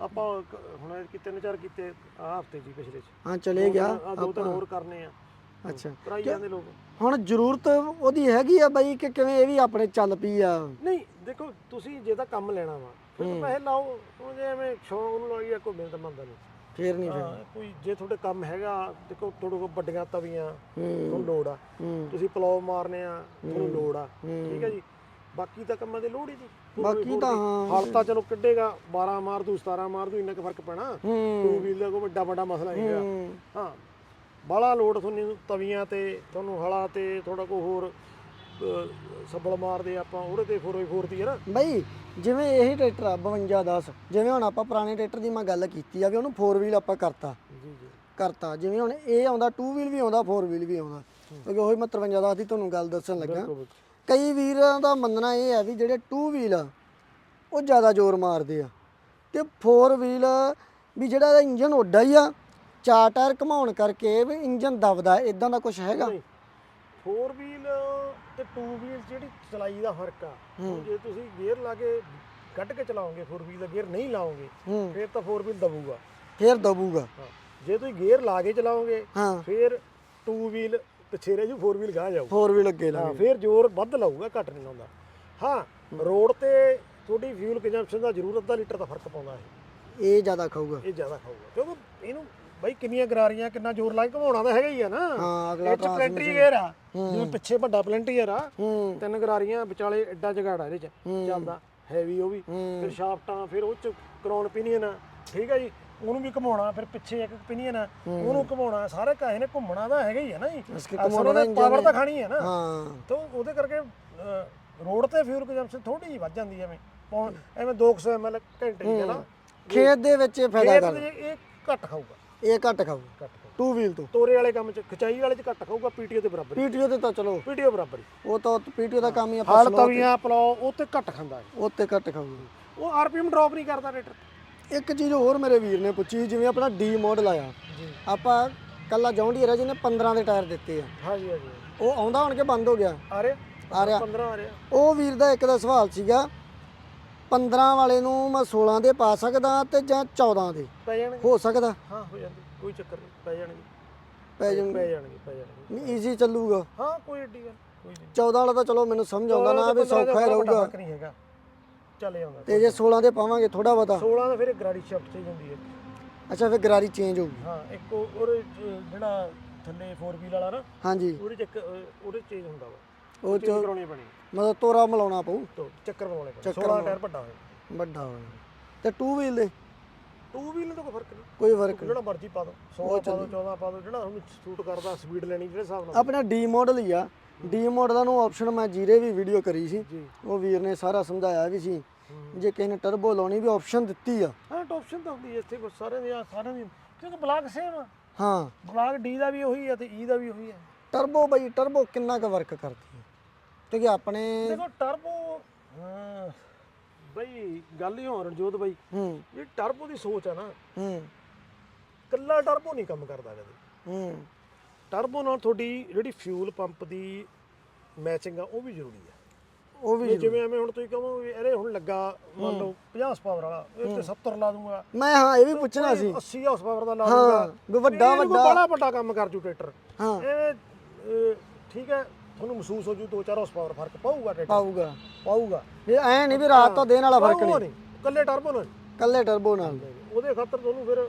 ਆਪਾਂ ਕ- ਹੁਣ ਕਿ ਤਿੰਨ ਚਾਰ ਕੀਤੇ ਆ ਹਫ਼ਤੇ ਜੀ ਪਿਛਲੇ ਚ। ਹਾਂ ਚਲੇ ਗਿਆ ਆ ਦੋ ਤਿੰਨ ਹੋਰ ਕਰਨੇ ਆ। ਅੱਛਾ। ਕਰਾਈ ਜਾਂਦੇ ਲੋਕ। ਹੁਣ ਜ਼ਰੂਰਤ ਉਹਦੀ ਹੈਗੀ ਆ ਬਾਈ ਕਿ ਕਿਵੇਂ ਇਹ ਵੀ ਆਪਣੇ ਚੱਲ ਪਈ ਆ। ਨਹੀਂ ਦੇਖੋ ਤੁਸੀਂ ਜੇ ਤਾਂ ਕੰਮ ਲੈਣਾ ਵਾ ਫਿਰ ਤਾਂ ਪੈਸੇ ਲਾਓ। ਹੁਣ ਜੇ ਐਵੇਂ ਸ਼ੌਂਕ ਨੂੰ ਲਾਈ ਆ ਕੋਈ ਮਿਲਦਾ ਮੰਦਾ ਨਹੀਂ। ਫੇਰ ਨਹੀਂ ਫਿਰ। ਹਾਂ, ਕੋਈ ਜੇ ਤੁਹਾਡੇ ਕੰਮ ਹੈਗਾ ਦੇਖੋ ਤੁਹਾਡੇ ਕੋਲ ਵੱਡੀਆਂ ਤਵੀਆਂ ਤੁਹਾਨੂੰ ਲੋੜ ਆ। ਤੁਸੀਂ ਪਲਾਉ ਮਾਰਨੇ ਆ ਤੁਹਾਨੂੰ ਲੋੜ ਆ। ਠੀਕ ਹੈ ਜੀ? ਬਾਕੀ ਤਾਂ ਕੰਮਾਂ ਦੀ ਲੋੜ ਹੀ ਨਹੀਂ ਬਾਕੀ ਤਾਂ ਹਾਂ। ਹਾਲ ਤਾਂ ਚਲੋ ਕੱਢੇਗਾ 12 ਮਾਰ ਦੂ 17 ਮਾਰ ਦੂ ਇੰਨਾ ਕੁ ਫ਼ਰਕ ਪੈਣਾ। ਹੂੰ। ਟੂ ਵੀਲ ਦਾ ਕੋਈ ਵੱਡਾ ਵੱਡਾ ਮਸਲਾ ਨਹੀਂ ਹੈਗਾ। ਹੂੰ। ਹਾਂ। ਬਾਲਾ ਲੋਡ ਤੁਹਾਨੂੰ ਤਵੀਆਂ ਤੇ ਤੁਹਾਨੂੰ ਹਲਾ ਤੇ ਥੋੜਾ ਕੋ ਹੋਰ ਸੱਬਲ ਮਾਰਦੇ ਆਪਾਂ ਉਹਦੇ ਤੇ 4x4 ਦੀ ਹੈ ਨਾ? ਬਾਈ ਜਿਵੇਂ ਇਹੀ ਟਰੈਕਟਰ ਆ 52 10 ਜਿਵੇਂ ਹੁਣ ਆਪਾਂ ਪੁਰਾਣੇ ਟਰੈਕਟਰ ਦੀ ਮੈਂ ਗੱਲ ਕੀਤੀ ਆ ਵੀ ਉਹਨੂੰ 4 ਵੀਲ ਆਪਾਂ ਕਰਤਾ। ਜੀ ਜੀ। ਕਰਤਾ। ਜਿਵੇਂ ਹੁਣ ਇਹ ਆਉਂਦਾ 2 ਵੀਲ ਵੀ ਆਉਂਦਾ 4 ਵੀਲ ਵੀ ਆਉਂਦਾ। ਕਿਉਂਕਿ ਉਹੀ ਮੈਂ 53 10 ਦੀ ਤੁਹਾਨੂੰ ਗੱਲ ਦੱਸਣ ਲੱਗਾ। ਕਈ ਵੀਰਾਂ ਦਾ ਮੰਨਣਾ ਇਹ ਹੈ ਵੀ ਜਿਹੜੇ 2 ਵੀਲ ਆ ਉਹ ਜ਼ਿਆਦਾ ਜ਼ੋਰ ਮਾਰਦੇ ਆ। ਤੇ 4 ਵੀਲ ਵੀ ਜਿਹੜਾ ਇਹਦਾ ਇੰਜਨ ਉੱਡਾ ਹੀ ਆ ਚਾਰ ਟਾਇਰ ਘਮਾਉਣ ਕਰਕੇ ਵੀ ਇੰਜਨ ਦਬਦਾ ਇਦਾਂ ਦਾ ਕੁਝ ਹੈਗਾ? ਨਹੀਂ 4 ਵੀਲ ਤੇ 2 ਵੀਲ ਜਿਹੜੀ ਚਲਾਈ ਦਾ ਫ਼ਰਕ ਆ ਹੁਣ ਜੇ ਤੁਸੀਂ ਗੇਅਰ ਲਾ ਕੇ ਕੱਢ ਕੇ ਚਲਾਓਗੇ 4 ਵੀਲ ਦਾ ਗੇਅਰ ਨਹੀਂ ਲਾਓਗੇ ਹੂੰ। ਫਿਰ ਤਾਂ 4 ਵੀਲ ਦਬੂਗਾ। ਫੇਰ ਦਬੂਗਾ। ਹਾਂ। ਜੇ ਤੁਸੀਂ ਗੇਅਰ ਲਾ ਕੇ ਚਲਾਓਗੇ ਹਾਂ। ਫਿਰ 2 ਵੀਲ ਪਿੱਛੇ ਰਹਿ ਜੂ 4 ਵੀਲ ਗਾਹ ਜਾਊ। 4 ਵੀਲ ਅੱਗੇ ਲਾ ਹਾਂ ਫਿਰ ਜ਼ੋਰ ਵੱਧ ਲਾਊਗਾ ਘੱਟ ਨਹੀਂ ਲਾਉਂਦਾ। ਹਾਂ ਰੋਡ ਤੇ ਤੁਹਾਡੀ ਫਿਊਲ ਕੰਜੰਪਸ਼ਨ ਦਾ ਜ਼ਰੂਰ ਅੱਧਾ ਲੀਟਰ ਦਾ ਫ਼ਰਕ ਪਾਉਂਦਾ ਹੈ ਇਹ ਜ਼ਿਆਦਾ ਖਾਊਗਾ। ਇਹ ਜ਼ਿਆਦਾ ਖਾਊਗਾ ਕਿਉਂਕਿ ਇਹਨੂੰ ਬਾਈ ਕਿੰਨੀਆਂ ਗਰਾਰੀਆਂ ਕਿੰਨਾ ਜ਼ੋਰ ਲਾ ਕੇ ਘਮਾਉਣਾ ਤਾਂ ਹੈਗਾ ਹੀ ਆ ਨਾ। ਹਾਂ ਅਗਲਾ ਇਹ ਚ ਪਲੈਂਟਰੀ ਗੇਅਰ ਆ ਜਿਵੇਂ ਪਿੱਛੇ ਵੱਡਾ ਪਲੈਂਟੀਅਰ ਆ ਤਿੰਨ ਗਰਾਰੀਆਂ ਵਿਚਾਲੇ ਐਡਾ ਜਗਾੜਾ ਇਹਦੇ ਚ ਚੱਲਦਾ ਹੈਵੀ ਉਹ ਵੀ। ਫਿਰ ਸ਼ਾਫਟਾਂ ਫਿਰ ਉਹ ਚ ਕਰਾਉਣ ਪਿਨੀਅਨ ਆ ਠੀਕ ਹੈ ਜੀ? ਉਹਨੂੰ ਵੀ ਘਮਾਉਣਾ ਫਿਰ ਪਿੱਛੇ ਇੱਕ ਪਿਨੀਅਨ ਆ ਉਹਨੂੰ ਘਮਾਉਣਾ ਸਾਰੇ ਕਾਹੇ ਨੇ ਘੁੰਮਣਾ ਤਾਂ ਹੈਗਾ ਹੀ ਆ ਨਾ ਜੀ। ਘੁੰਮਣਾ ਦਾ ਪਾਵਰ ਤਾਂ ਖਾਣੀ ਹੈ ਨਾ। ਹਾਂ। ਤਾਂ ਉਹਦੇ ਕਰਕੇ ਰੋਡ ਤੇ ਫਿਊਲ ਕੰਜੰਪਸ਼ਨ ਥੋੜੀ ਜਿਹੀ ਵੱਧ ਜਾਂਦੀ ਐਵੇਂ। ਐਵੇਂ 200 ml ਘੰਟੇ ਦੀ ਹੈ। ਨਾ ਖੇਤ ਦੇ ਵਿੱਚ ਇਹ ਫਾਇਦਾ ਕਰ ਇਹ ਘੱਟ ਖਾਊਗਾ। ਇਹ ਘੱਟ ਖਾਊ। ਘੱਟ ਖਾਊਗਾ 2 ਵੀਲ ਤੋਂ। ਤੋਰੇ ਵਾਲੇ ਕੰਮ ਚ ਖਚਾਈ ਵਾਲੇ ਚ ਘੱਟ ਖਾਊਗਾ ਪੀਟੀਓ ਦੇ ਬਰਾਬਰ ਪੀਟੀਓ ਤੇ ਤਾਂ ਚਲੋ। ਪੀਟੀਓ ਬਰਾਬਰ ਹੀ। ਉਹ ਤਾਂ ਪੀਟੀਓ ਦਾ ਕੰਮ ਹੀ ਆਪਾਂ ਹਾਲ ਤਵੀਆਂ ਪਲਾਓ ਉਹ ਤੇ ਘੱਟ ਖਾਂਦਾ ਹੈ ਉਹ ਤੇ ਘੱਟ ਖਾਊ ਉਹ ਆਰਪੀਐਮ ਡ੍ਰੌਪ ਨਹੀਂ ਕਰਦਾ ਰੇਟਰ ਇੱਕ ਚੀਜ਼ ਹੋਰ ਮੇਰੇ ਵੀਰ ਨੇ ਪੁੱਛੀ ਜਿਵੇਂ ਆਪਣਾ ਡੀ ਮਾਡਲ ਆਇਆ ਜੀ। ਆਪਾਂ ਕੱਲਾ ਜੌਂਡੀਅਰ ਆ ਜਿਹਨੇ 15 ਦੇ ਟਾਇਰ ਦਿੱਤੇ ਆ। ਹਾਂਜੀ ਹਾਂਜੀ। ਉਹ ਆਉਂਦਾ ਹੁਣ ਕਿ ਬੰਦ ਹੋ ਗਿਆ। ਆ ਰਿਹਾ? ਆ ਰਿਹਾ। 15 ਆ ਰਿਹਾ। ਉਹ ਵੀਰ ਦਾ ਇੱਕ ਦਾ ਸਵਾਲ ਸੀਗਾ 15 ਵਾਲੇ ਨੂੰ ਮੈਂ 16 ਦੇ ਪਾ ਸਕਦਾ ਤੇ ਜਾਂ 14 ਦੇ। ਪੈ ਜਾਣਗੇ। ਹੋ ਸਕਦਾ। ਹਾਂ ਹੋ ਜਾਂਦੀ। ਕੋਈ ਚੱਕਰ ਨਹੀਂ ਪੈ ਜਾਣਗੇ। ਪੈ ਜਾਣ ਪੈ ਜਾਣਗੇ ਪੈ ਜਾਣਗੇ। ਨਹੀਂ ਈਜ਼ੀ ਚੱਲੂਗਾ। ਹਾਂ ਕੋਈ ਏਡੀ ਗੱਲ ਕੋਈ ਨਹੀਂ। 14 ਵਾਲਾ ਤਾਂ ਚਲੋ ਮੈਨੂੰ ਸਮਝ ਆਉਂਦਾ ਨਾ ਵੀ ਸੌਖਾ ਹੀ ਰਹੂਗਾ। ਫ਼ਰਕ ਨਹੀਂ ਹੈਗਾ। ਚੱਲ ਜਾਂਦਾ ਤੇ ਜੇ 16 ਦੇ ਪਾਵਾਂਗੇ ਥੋੜਾ ਬਹੁਤਾ। 16 ਦਾ ਫਿਰ ਗਰਾੜੀ ਸ਼ਿਫਟ ਚਾਹੀ ਜਾਂਦੀ ਹੈ। ਅੱਛਾ ਫਿਰ ਗਰਾਰੀ ਚੇਂਜ ਹੋਊਗੀ। ਹਾਂ ਇੱਕ ਉਹ- ਉਹਦੇ ਚ ਜਿਹੜਾ ਥੱਲੇ 4 ਵੀਲ ਵਾਲਾ ਨਾ ਹਾਂਜੀ। ਉਹਦੇ ਚ ਇੱਕ ਅਹ, ਉਹਦੇ ਚੇਂਜ ਹੁੰਦਾ ਵਾ। ਉਹ ਚੇਂਜ ਕਰਾਉਣੀ ਪੈਣੀ? ਮਤਲਬ ਤੋਰਾ ਮਿਲਾਉਣਾ ਪਊ। ਤੋ ਚੱਕਰ ਬਣਾਉਣੇ ਪੈਣੇ। ਚੱਕਰ 16 ਟਾਇਰ ਵੱਡਾ ਹੋਇਆ ਵੱਡਾ ਹੋਣਾ ਤੇ 2 ਵੀਲ ਦੇ? 2 ਵੀਲ ਦਾ ਕੋਈ ਫ਼ਰਕ ਨਹੀਂ। ਕੋਈ ਫ਼ਰਕ ਜਿਹੜਾ ਮਰਜ਼ੀ ਪਾ ਦੋ। 16 ਪਾ ਦੋ 14 ਪਾ ਦੋ ਜਿਹੜਾ ਤੁਹਾਨੂੰ ਸੂਟ ਕਰਦਾ ਸਪੀਡ ਲੈਣੀ ਜਿਹੜੇ ਹਿਸਾਬ ਨਾਲ। ਆਪਣਾ ਡੀ ਮਾਡਲ ਹੀ ਆ। ਡੀ ਮਾਡਲਾਂ ਨੂੰ ਆਪਸ਼ਨ ਮੈਂ ਜੀਰੇ ਵੀ ਵੀਡੀਓ ਕਰੀ ਸੀ। ਜੀ। ਉਹ ਵੀਰ ਨੇ ਸਾਰਾ ਸਮਝਾਇਆ ਵੀ ਸੀ। ਜੇ ਕਿਸੇ ਨੇ ਟਰਬੋ ਲਾਉਣੀ ਵੀ ਆਪਸ਼ਨ ਦਿੱਤੀ ਆ। ਹਾਂ ਆਪਸ਼ਨ ਤਾਂ ਹੁੰਦੀ ਹੈ ਇੱਥੇ ਬਸ ਸਾਰਿਆਂ ਦੀ ਆ ਸਾਰਿਆਂ ਦੀ। ਕਿਉਂਕਿ ਬਲਾਕ ਸੇਮ ਆ। ਹਾਂ। ਬਲਾਕ ਡੀ ਦਾ ਵੀ ਉਹੀ ਹੈ ਤੇ ਈ ਦਾ ਵੀ ਉਹੀ ਹੈ ਟਰਬੋ ਬਈ ਟਰਬੋ ਕਿੰਨਾ ਕੁ ਵਰਕ ਕਰਦੀ? ਹੈ ਕਿਉਂਕਿ ਆਪਣੇ ਦੇਖੋ ਟਰਬੋ ਬਈ ਗੱਲ ਹੀ ਹੋ ਰਣਜੋਤ ਬਾਈ। ਹੂੰ। ਇਹ ਟਰਬੋ ਦੀ ਸੋਚ ਆ ਨਾ। ਹੂੰ। ਕੱਲਾ ਟਰਬੋ ਨਹੀਂ ਕੰਮ ਕਰਦਾ ਕਦੇ। ਹੂੰ। ਟਰਬੋ ਨਾਲ ਤੁਹਾਡੀ ਜਿਹੜੀ ਫਿਊਲ ਪੰਪ ਦੀ ਮੈਚਿੰਗ ਆ ਉਹ ਵੀ ਜ਼ਰੂਰੀ ਆ। ਉਹ ਵੀ ਜਿਵੇਂ ਐਵੇਂ ਹੁਣ ਤੁਸੀਂ ਕਹੋ ਵੀ ਇਹਦੇ ਹੁਣ ਲੱਗਾ ਮੰਨ ਲਓ 50 ਪਾਵਰ ਵਾਲਾ ਇਹ ਤੇ 70 ਲਾ ਦੂੰਗਾ। ਮੈਂ ਹਾਂ ਇਹ ਵੀ ਪੁੱਛਣਾ ਸੀ। 80 ਹਾਊਸ ਪਾਵਰ ਦਾ ਲਾ ਦੂੰਗਾ। ਵੱਡਾ- ਵੱਡਾ- ਬੜਾ ਵੱਡਾ ਕੰਮ ਕਰ ਜੂ ਟਰੈਕਟਰ। ਹਾਂ। ਇਹ ਠੀਕ ਹੈ ਤੁਹਾਨੂੰ ਮਹਿਸੂਸ ਹੋ ਜੂ 2-4 ਹਾਊਸ ਪਾਵਰ ਫ਼ਰਕ ਪਾਊਗਾ ਟਰੈਕਟਰ ਪਾਊਗਾ। ਪਾਊਗਾ। ਇਹ ਐ ਨਹੀਂ ਵੀ ਰਾਤ ਤਾਂ ਦੇਣ ਵਾਲਾ ਫ਼ਰਕ ਪਾਊਗਾ ਨਹੀਂ। ਕੱਲੇ ਟਰਬੋ ਨਾਲ। ਕੱਲੇ ਟਰਬੋ ਨਾਲ। ਉਹਦੇ ਖਾਤਰ ਤੁਹਾਨੂੰ ਫਿਰ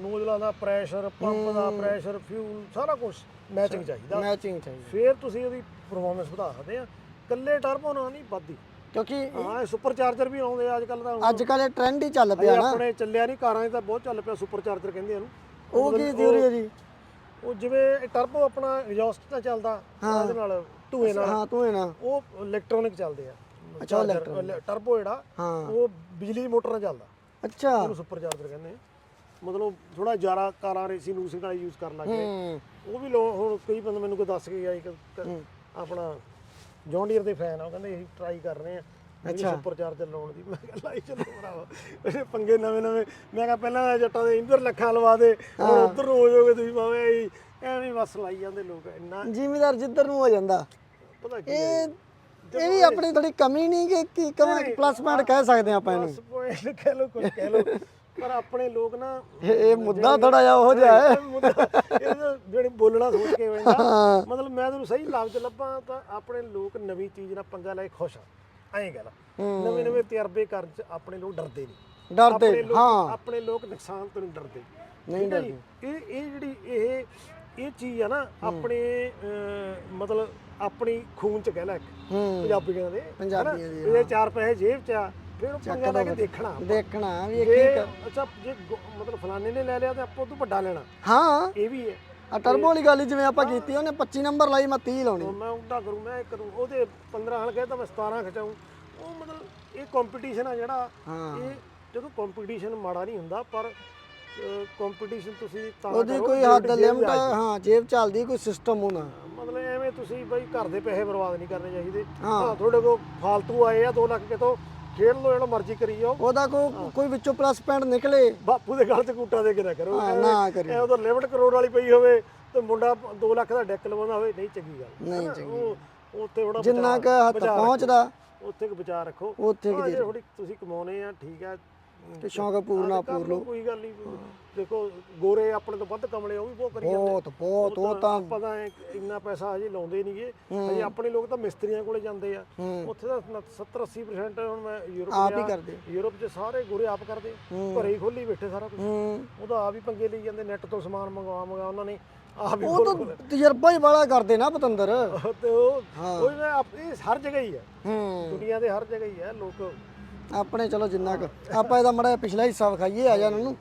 ਨੋਜ਼ਲਾਂ ਦਾ ਪ੍ਰੈਸ਼ਰ ਪੰਪ ਦਾ ਪ੍ਰੈਸ਼ਰ ਫਿਊਲ ਸਾਰਾ ਕੁਝ ਮੈਚਿੰਗ ਚਾਹੀਦਾ। ਮੈਚਿੰਗ ਚਾਹੀਦੀ। ਫਿਰ ਤੁਸੀਂ ਉਹਦੀ ਪਰਫਾਰਮੈਂਸ ਵਧਾ ਸਕਦੇ ਆ। ਕੱਲੇ ਟਰਬੋ ਨਾਲ ਨਹੀਂ ਵੱਧਦੀ ਕਿਉਂਕਿ ਹਾਂ ਸੁਪਰ ਚਾਰਜਰ ਵੀ ਆਉਂਦੇ ਆ ਅੱਜ ਕੱਲ ਤਾਂ ਅੱਜ ਇਹ ਟ੍ਰੈਂਡ ਹੀ ਚੱਲ ਪਿਆ ਨਾ। ਆਪਣੇ ਚੱਲਿਆ ਨਹੀਂ ਕਾਰਾਂ 'ਚ ਤਾਂ ਬਹੁਤ ਚੱਲ ਪਿਆ ਸੁਪਰ ਚਾਰਜਰ ਕਹਿੰਦੇ ਇਹਨੂੰ। ਉਹ ਕੀ ਥਿਊਰੀ ਹੈ ਜੀ? ਉਹ ਜਿਵੇਂ ਟਰਬੋ ਆਪਣਾ ਐਗਜ਼ੌਸਟ ਤਾਂ ਚੱਲਦਾ ਉਹਦੇ ਨਾਲ ਧੂਏ ਨਾਲ। ਹਾਂ ਤੂੰ ਇਹ ਨਾ ਉਹ ਇਲੈਕਟ੍ਰੋਨਿਕ ਚੱਲਦੇ ਆ। ਅੱਛਾ, ਟਰਬੋ ਜਿਹੜਾ ਹਾਂ। ਉਹ ਬਿਜਲੀ ਮੋਟਰ ਨਾਲ ਚੱਲਦਾ। ਅੱਛਾ। ਉਹਨੂੰ ਸੁਪਰ ਚਾਰਜਰ ਕਹਿੰਦੇ ਆ। ਮਤਲਬ ਥੋੜਾ ਜ਼ਿਆਦਾ ਕਾਰਾਂ ਰੇਸਿੰਗ ਰੂਸਿੰਗ ਵਾਲਾ ਯੂਜ਼ ਕਰਨ ਲੱਗ ਗਏ। ਹੂੰ। ਉਹ ਵੀ ਲੋ ਹੁਣ ਕਈ ਬੰਦੇ ਮੈਨੂੰ ਕੋਈ ਦੱਸ ਕੇ ਗਿਆ ਇੱਕ ਆਪਣਾ ਜੌਂਡੀਅਰ ਦੇ ਫੈਨ ਆ ਉਹ ਕਹਿੰਦੇ ਅਸੀਂ ਟਰਾਈ ਕਰ ਰਹੇ ਆ ਅੱਛਾ। ਸੁਪਰ ਚਾਰਜਰ ਲਾਉਣ ਦੀ। ਮੈਂ ਕਿਹਾ ਲਾਈ ਚੱਲੋ ਭਰਾਵਾ। ਇਹ ਪੰਗੇ ਨਵੇਂ ਨਵੇਂ। ਮੈਂ ਕਿਹਾ ਪਹਿਲਾਂ ਜੱਟਾਂ ਦੇ ਇੰਦਰ ਲੱਖਾਂ ਲਵਾ ਦੇ। ਹੁਣ ਉਧਰ ਨੂੰ ਹੋ ਜਾਓਗੇ ਤੁਸੀਂ ਭਾਵੇਂ ਐਵੇਂ ਬਸ ਲਾਈ ਜਾਂਦੇ ਲੋਕ। ਇੰਨਾ ਜ਼ਿਮੀਦਾਰ ਜਿੱਧਰ ਨੂੰ ਹੋ ਜਾਂਦਾ। ਪਤਾ ਕੀ ਇਹ ਇਹ ਵੀ ਆਪਣੀ ਥੋੜੀ ਕਮੀ ਨਹੀਂ ਕਿ ਕੀ ਕਮਾਂ ਪਲੱਸ ਪੁਆਇੰਟ ਕਹਿ ਸਕਦੇ ਆਪਾਂ ਇਹਨੂੰ। ਬਸ ਪੁਆਇੰਟ ਕਹਿ ਲੋ ਕੁਝ ਕਹਿ ਲੋ ਪਰ ਆਪਣੇ ਲੋਕ ਨਾ ਇਹ ਇਹ ਮੁੱਦਾ ਥੋੜਾ ਜਿਹਾ ਉਹੋ ਜਿਹਾ ਹੈ। ਇਹ ਇਹ ਤਾਂ ਜਿਹੜੀ ਬੋਲਣਾ ਸੋਚ ਕੇ ਵੇਂਦਾ ਮਤਲਬ ਮੈਂ ਤੁਹਾਨੂੰ ਸਹੀ ਲਫ਼ਜ਼ ਲੱਭਾਂ ਤਾਂ ਆਪਣੇ ਲੋਕ ਨਵੀਂ ਚੀਜ਼ ਨਾਲ ਪੰਗਾ ਲੈ ਕੇ ਖੁਸ਼ ਆ। ਐਂ ਗੱਲ ਨਵੇਂ ਨਵੇਂ ਤਜਰਬੇ ਕਰਨ ਚ ਆਪਣੇ ਲੋਕ ਡਰਦੇ ਨਹੀਂ। ਡਰਦੇ ਹਾਂ। ਆਪਣੇ ਲੋਕ ਨੁਕਸਾਨ ਤੋਂ ਨਹੀਂ ਡਰਦੇ। ਨਹੀਂ? ਇਹ ਇਹ ਜਿਹੜੀ ਇਹ ਇਹ ਚੀਜ਼ ਆ ਨਾ ਆਪਣੇ ਮਤਲਬ ਆਪਣੀ ਖੂਨ ਚ ਕਹਿ ਲੈ ਪੰਜਾਬੀਆਂ ਦੇ ਪੰਜਾਬੀਆਂ? ਦੀ, ਇਹ ਚਾਰ ਪੈਸੇ ਜੇਬ ਚ ਆ ਫਿਰ ਉਹ ਪੰਗਾ ਲੈ ਕੇ ਦੇਖਣਾ ਦੇਖਣਾ ਵੀ ਇਹ ਕੀ ਅੱਛਾ ਜੇ ਮਤਲਬ ਫਲਾਣੇ ਨੇ ਲੈ ਲਿਆ ਤੇ ਆਪਾਂ ਉਹ ਤੋਂ ਵੱਡਾ ਲੈਣਾ। ਹਾਂ। ਇਹ ਵੀ ਹੈ। ਆ ਟਰਬੋ ਵਾਲੀ ਗੱਲ ਹੀ ਜਿਵੇਂ ਆਪਾਂ ਕੀਤੀ ਉਹਨੇ 25 ਨੰਬਰ ਲਾਈ ਮੈਂ 30 ਲਾਉਣੀ। ਹੁਣ ਮੈਂ ਉੱਡਾ ਕਰੂੰ ਮੈਂ ਇਹ ਕਰੂੰ ਉਹਦੇ 15 ਹਲ ਕਹਿੰਦਾ ਮੈਂ 17 ਖਿਚਾਉਂ ਉਹ ਮਤਲਬ ਇਹ ਕੰਪੀਟੀਸ਼ਨ ਆ ਜਿਹੜਾ ਇਹ ਜਦੋਂ ਕੰਪੀਟੀਸ਼ਨ ਮਾੜਾ ਨਹੀਂ ਹੁੰਦਾ ਪਰ ਕੰਪੀਟੀਸ਼ਨ ਤੁਸੀਂ ਤਾਂ ਉਹਦੀ ਕੋਈ ਹੱਦ ਲਿਮਟ। ਹਾਂ ਜੇਬ ਚੱਲਦੀ ਕੋਈ ਸਿਸਟਮ ਹੋਣਾ। ਮਤਲਬ ਐਵੇਂ ਤੁਸੀਂ ਬਈ ਘਰ ਦੇ ਪੈਸੇ ਬਰਬਾਦ ਨਹੀਂ ਕਰਨੇ ਚਾਹੀਦੇ। ਹਾਂ। ਹਾਂ ਤੁਹਾਡੇ ਕੋਲ ਫਾਲਤੂ ਆਏ ਆ 2 ਲੱਖ ਕਿਤੋਂ ਖੇਡ ਲਓ ਜਿਹੜਾ ਮਰਜ਼ੀ ਕਰੀ ਜਾਓ ਉਹਦਾ ਕੋਈ ਕੋਈ ਵਿੱਚੋਂ ਪਲੱਸ ਪੁਆਇੰਟ ਨਿਕਲੇ। ਬਾਪੂ ਦੇ ਗਲ 'ਚ ਕੂਟਾ ਦੇ ਕੇ ਨਾ ਕਰੋ। ਹਾਂ, ਨਾ ਕਰਿਓ। ਐ ਉਧਰ ਲਿਮਟ ਕਰੋੜ ਵਾਲੀ ਪਈ ਹੋਵੇ ਤੇ ਮੁੰਡਾ 2 ਲੱਖ ਦਾ ਡੈਕ ਲਵਾਉਂਦਾ ਹੋਵੇ ਨਹੀਂ ਚੰਗੀ ਗੱਲ। ਨਹੀਂ ਹਨਾ? ਚੰਗੀ। ਉਹ ਉੱਥੇ ਥੋੜਾ ਜਿੰਨਾ ਕੁ ਹੱਥ ਪਹੁੰਚਦਾ। ਉੱਥੇ ਕੁ ਵਿਚਾਰ ਰੱਖੋ। ਉੱਥੇ ਕੁ ਹਾਂ, ਦੇ ਥੋੜੀ ਤੁਸੀਂ ਕਮਾਉਨੇ ਆ ਠੀਕ ਆ। ਤੇ ਸ਼ੌਂਕ ਪੂਰਨਾ ਹਾਂ, ਪੂਰ ਲਓ। ਕੋਈ ਗੱਲ ਨਹੀਂ ਦੇਖੋ ਗੋਰੇ ਆਪਣੇ ਤੋਂ ਵੱਧ ਕਮਲੇ ਉਹ ਵੀ ਬਹੁਤ ਕਰੀ ਜਾਂਦੇ ਬਹੁਤ ਬਹੁਤ ਉਹ ਤਾਂ ਆਪਾਂ ਤਾਂ ਐਂ ਇੰਨਾ ਪੈਸਾ ਹਜੇ ਲਾਉਂਦੇ ਨਹੀਂਗੇ ਹਜੇ ਆਪਣੇ ਲੋਕ ਤਾਂ ਮਿਸਤਰੀਆਂ ਕੋਲੇ ਜਾਂਦੇ ਆ। ਹੂੰ। ਉੱਥੇ ਤਾਂ 70 80% ਹੁਣ ਮੈਂ ਯੂਰਪ ਆਪ ਹੀ ਕਰਦੇ। ਯੂਰਪ 'ਚ ਸਾਰੇ ਗੋਰੇ ਆਪ ਕਰਦੇ ਘਰੇ ਹੀ ਖੋਲੀ ਬੈਠੇ ਸਾਰਾ ਕੁਝ ਹੂੰ। ਉਹਦਾ ਆਪ ਹੀ ਪੰਗੇ ਲਈ ਜਾਂਦੇ ਨੈਟ ਤੋਂ ਸਮਾਨ ਮੰਗਵਾ ਮੰਗਾ ਉਹਨਾਂ ਨੇ। ਆਪ ਹੀ ਉਹ ਤਾਂ ਤਜਰਬਾ ਹੀ ਬੜਾ ਕਰਦੇ ਨਾ ਪਤੰਦਰ। ਖੋਲ੍ਹ- ਤੇ ਉਹ ਉਹ ਹਰ ਜਗ੍ਹਾ ਹੀ ਹੈ ਹੂੰ। ਦੁਨੀਆ ਦੇ ਹਰ ਜਗ੍ਹਾ ਹੀ ਹੈ ਲੋਕ ਆਪਣੇ ਚਲੋ ਜਿੰਨਾ ਕੁ। ਆਪਾਂ ਇਹਦਾ ਮੜਾ ਪਿਛਲਾ ਹਿੱਸਾ ਵਿਖਾਈਏ ਆ ਜਾ ਇਹਨਾਂ ਨੂੰ